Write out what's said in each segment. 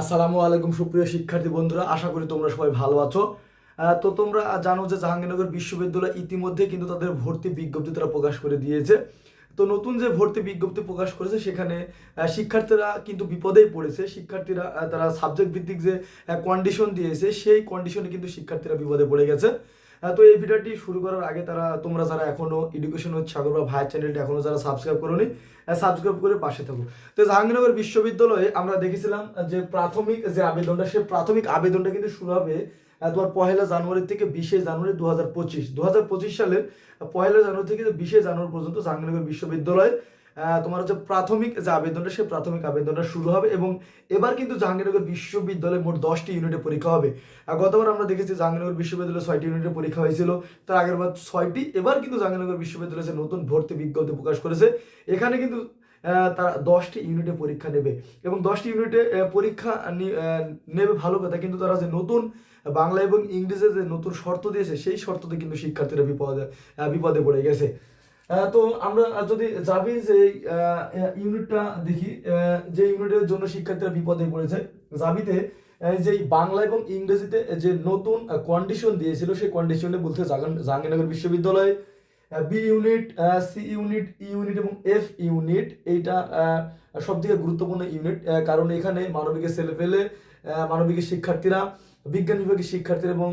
আসসালামু আলাইকুম সুপ্রিয় শিক্ষার্থী বন্ধুরা, আশা করি তোমরা সবাই ভালো আছো। তো তোমরা জানো যে জাহাঙ্গীরনগর বিশ্ববিদ্যালয় ইতিমধ্যে কিন্তু তাদের ভর্তি বিজ্ঞপ্তি তারা প্রকাশ করে দিয়েছে। তো নতুন যে ভর্তি বিজ্ঞপ্তি প্রকাশ করেছে, সেখানে শিক্ষার্থীরা কিন্তু বিপদেই পড়েছে। শিক্ষার্থীরা তারা সাবজেক্ট ভিত্তিক যে কন্ডিশন দিয়েছে, সেই কন্ডিশনে কিন্তু শিক্ষার্থীরা বিপদে পড়ে গেছে। তো এই ভিডিওটি শুরু করার আগে তারা, তোমরা যারা এখনও এডুকেশন উইথ সাগর বা ভাইয়ের চ্যানেলটি এখনও যারা সাবস্ক্রাইব করোনি সাবস্ক্রাইব করে পাশে থাকো। তো জাহাঙ্গীরনগর বিশ্ববিদ্যালয়ে আমরা দেখেছিলাম যে প্রাথমিক যে আবেদনটা সে প্রাথমিক আবেদনটা কিন্তু শুরু হবে তোমার পহেলা জানুয়ারি থেকে বিশে জানুয়ারি দু হাজার পঁচিশ। দু হাজার পঁচিশ সালের পহেলা জানুয়ারি থেকে বিশে জানুয়ারি পর্যন্ত জাহাঙ্গীরনগর বিশ্ববিদ্যালয়ে তোমার হচ্ছে প্রাথমিক যে আবেদনটা সে প্রাথমিক আবেদনটা শুরু হবে এবং এবার কিন্তু জাহাঙ্গীরনগর বিশ্ববিদ্যালয়ে মোট দশটি ইউনিটে পরীক্ষা হবে। গতবার আমরা দেখেছি জাহাঙ্গীরনগর বিশ্ববিদ্যালয়ে ছয়টি ইউনিটে পরীক্ষা হয়েছিল। তার আগের বার ছয়টি, এবার কিন্তু জাহাঙ্গীরনগর বিশ্ববিদ্যালয়ে নতুন ভর্তি বিজ্ঞপ্তি প্রকাশ করেছে, এখানে কিন্তু তারা দশটি ইউনিটে পরীক্ষা নেবে। এবং দশটি ইউনিটে পরীক্ষা নেবে ভালো কথা, কিন্তু তারা যে নতুন বাংলা এবং ইংরেজিতে যে নতুন শর্ত দিয়েছে, সেই শর্ততে কিন্তু শিক্ষার্থীরা বিপদে বিপদে পড়ে গেছে। তো আমরা যদি যাবি যে ইউনিটটা দেখি যে ইউনিটের জন্য শিক্ষার্থীরা বিপদে পড়েছে আহ, যে বাংলা এবং ইংরেজিতে যে নতুন কন্ডিশন দিয়েছিল সেই কন্ডিশনে বলতে জাহাঙ্গীর- জাহাঙ্গীরনগর বিশ্ববিদ্যালয় B unit C unit E unit এবং এফ ইউনিট এইটা সব থেকে গুরুত্বপূর্ণ ইউনিট কারণ এখানে মানবিকের ছেলে পেলে মানবিকের শিক্ষার্থীরা বিজ্ঞান বিভাগের শিক্ষার্থীরা এবং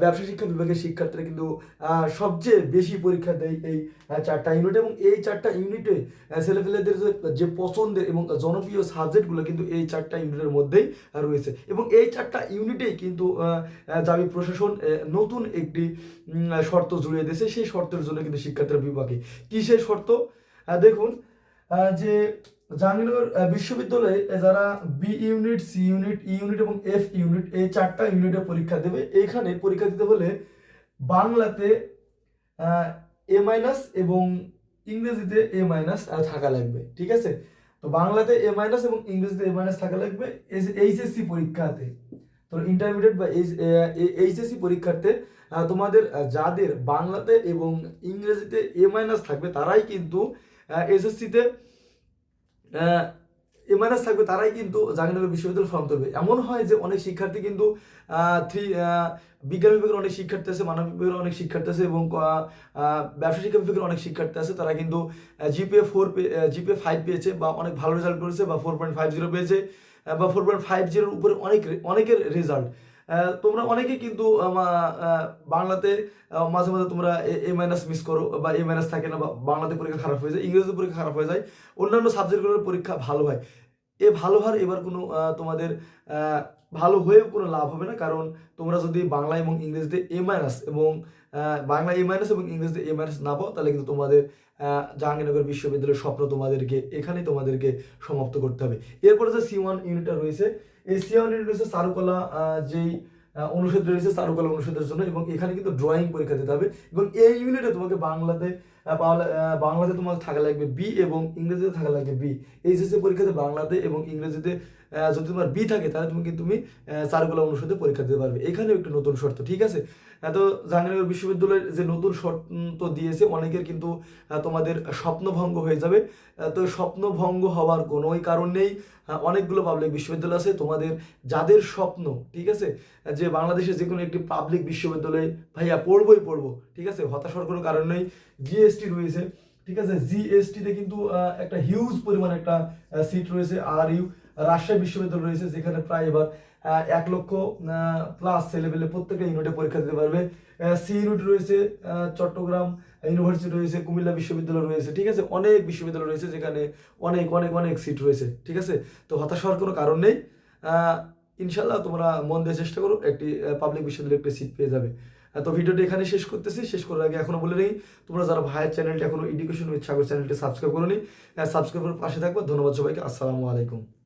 ব্যবসা শিক্ষা বিভাগের শিক্ষার্থীরা কিন্তু সবচেয়ে বেশি পরীক্ষা দেয় এই চারটা ইউনিট এবং এই চারটা ইউনিটে ছেলেপেলেদের যে- পছন্দের এবং জনপ্রিয় সাবজেক্টগুলো কিন্তু এই চারটা ইউনিটের মধ্যেই রয়েছে। এবং এই চারটা ইউনিটেই কিন্তু জাবি প্রশাসন নতুন একটি শর্ত জুড়িয়ে দিয়েছে। সেই শর্তের জন্য কিন্তু শিক্ষার্থীরা বিভাগে। কি সেই শর্ত দেখুন যে জাহাঙ্গীরনগর বিশ্ববিদ্যালয়ে যারা B unit C unit E unit এবং এফ ইউনিট এই চারটা ইউনিটে পরীক্ষা দেবে। এখানে পরীক্ষা দিতে হলে বাংলাতে এ মাইনাস এবং ইংরেজিতে এ মাইনাস থাকা লাগবে ঠিক আছে? তো বাংলাতে এ মাইনাস এবং ইংরেজিতে এ মাইনাস থাকা লাগবে এইচএসসি পরীক্ষাতে। তো ইন্টারমিডিয়েট বা এইচএসসি পরীক্ষার্থে আহ, তোমাদের যাদের বাংলাতে এবং ইংরেজিতে এ মাইনাস থাকবে তারাই কিন্তু এসএসসিতে মাইনাস থাকবে, তারাই কিন্তু জাহাঙ্গীরনগর বিশ্ববিদ্যালয় ফর্ম তুলবে এমন হয় যে অনেক শিক্ষার্থী কিন্তু থ্রি বিজ্ঞান বিভাগের অনেক শিক্ষার্থী আছে, মানব বিভাগের অনেক শিক্ষার্থী আছে এবং ব্যবসা শিক্ষা বিভাগের অনেক শিক্ষার্থী আছে। তারা কিন্তু জিপিএ ফোর জিপিএ ফাইভ পেয়েছে বা অনেক ভালো রেজাল্ট করেছে বা ফোর পয়েন্ট ফাইভ জিরো পেয়েছে বা ফোর পয়েন্ট ফাইভ জিরোর উপরে অনেক, অনেকের রেজাল্ট তোমরা অনেকে কিন্তু বাংলাতে মাঝে মাঝে তোমরা এ মাইনাস মিস করো বা এ মাইনাস থাকে না বা বাংলাতে পরীক্ষা খারাপ হয়ে যায় ইংরেজি পরীক্ষা খারাপ হয়ে যায়, অন্যান্য সাবজেক্টগুলোর পরীক্ষা ভালো হয়। এ ভালো হওয়ার এবার কোনো তোমাদের ভালো হয়েও কোনো লাভ হবে না। কারণ তোমরা যদি বাংলা এবং ইংরেজিতে এ মাইনাস এবং বাংলা এ মাইনাস এবং ইংরেজিতে এ মাইনাস না পাও, তাহলে কিন্তু তোমাদের জাহাঙ্গীরনগর বিশ্ববিদ্যালয়ের স্বপ্ন তোমাদেরকে, এখানেই তোমাদেরকে সমাপ্ত করতে হবে। এরপরে যে সি ওয়ান ইউনিটটা রয়েছে, এই সি ওয়ান ইউনিট রয়েছে চারুকলা যেই অনুষদ রয়েছে চারুকলা অনুষদের জন্য এবং এখানে কিন্তু ড্রয়িং পরীক্ষা দিতে হবে এবং এই ইউনিটে তোমাকে বাংলাতে বাংলাতে তোমার থাকা লাগবে বি এবং ইংরেজিতে থাকা লাগবে বি এইচএসসি পরীক্ষাতে বাংলাতে এবং ইংরেজিতে যদি তোমার বি থাকে তাহলে তুমি কিন্তু তুমি আহ, চারুকলা অনুষদে পরীক্ষা দিতে পারবে। এখানেও একটু নতুন শর্ত ঠিক আছে? তো জাহাঙ্গীরনগর বিশ্ববিদ্যালয়ের যে নতুন শর্ত দিয়েছে অনেকের কিন্তু তোমাদের স্বপ্নভঙ্গ হয়ে যাবে। তো স্বপ্নভঙ্গ হওয়ার কোনোই কারণ নেই। অনেকগুলো পাবলিক বিশ্ববিদ্যালয় আছে তোমাদের যাদের স্বপ্ন ঠিক আছে? যে বাংলাদেশের যে কোনো একটি পাবলিক বিশ্ববিদ্যালয়ে ভাইয়া পড়বই পড়ব ঠিক আছে? হতাশ হওয়ার কোনো কারণ নেই। জিএসটি রয়েছে, ঠিক আছে? জিএসটিতে কিন্তু একটা হিউজ পরিমাণ একটা সিট রয়েছে আর ইউ রাজশাহী বিশ্ববিদ্যালয় রয়েছে, যেখানে প্রায় এবার এক লক্ষ প্লাস ছেলেপেলে প্রত্যেকটা ইউনিটে পরীক্ষা দিতে পারবে। সি ইউনিট রয়েছে চট্টগ্রাম ইউনিভার্সিটি রয়েছে, কুমিল্লা বিশ্ববিদ্যালয় রয়েছে, ঠিক আছে? অনেক বিশ্ববিদ্যালয় রয়েছে, যেখানে অনেক অনেক অনেক সিট রয়েছে, ঠিক আছে? তো হতাশ হওয়ার কোনো কারণ নেই। ইনশাল্লাহ তোমরা মন দিয়ে চেষ্টা করো, একটি পাবলিক বিশ্ববিদ্যালয়ে একটি সিট পেয়ে যাবে। তো ভিডিওটি এখানে শেষ করতেছি। শেষ করার আগে এখনও বলে নেই, তোমরা যারা ভাইয়ের চ্যানেলটি এখনও এডুকেশন উইথ সাগর চ্যানেলটি সাবস্ক্রাইব করো নি সাবস্ক্রাইব করে পাশে থাকব। ধন্যবাদ সবাইকে। আসসালামু আলাইকুম।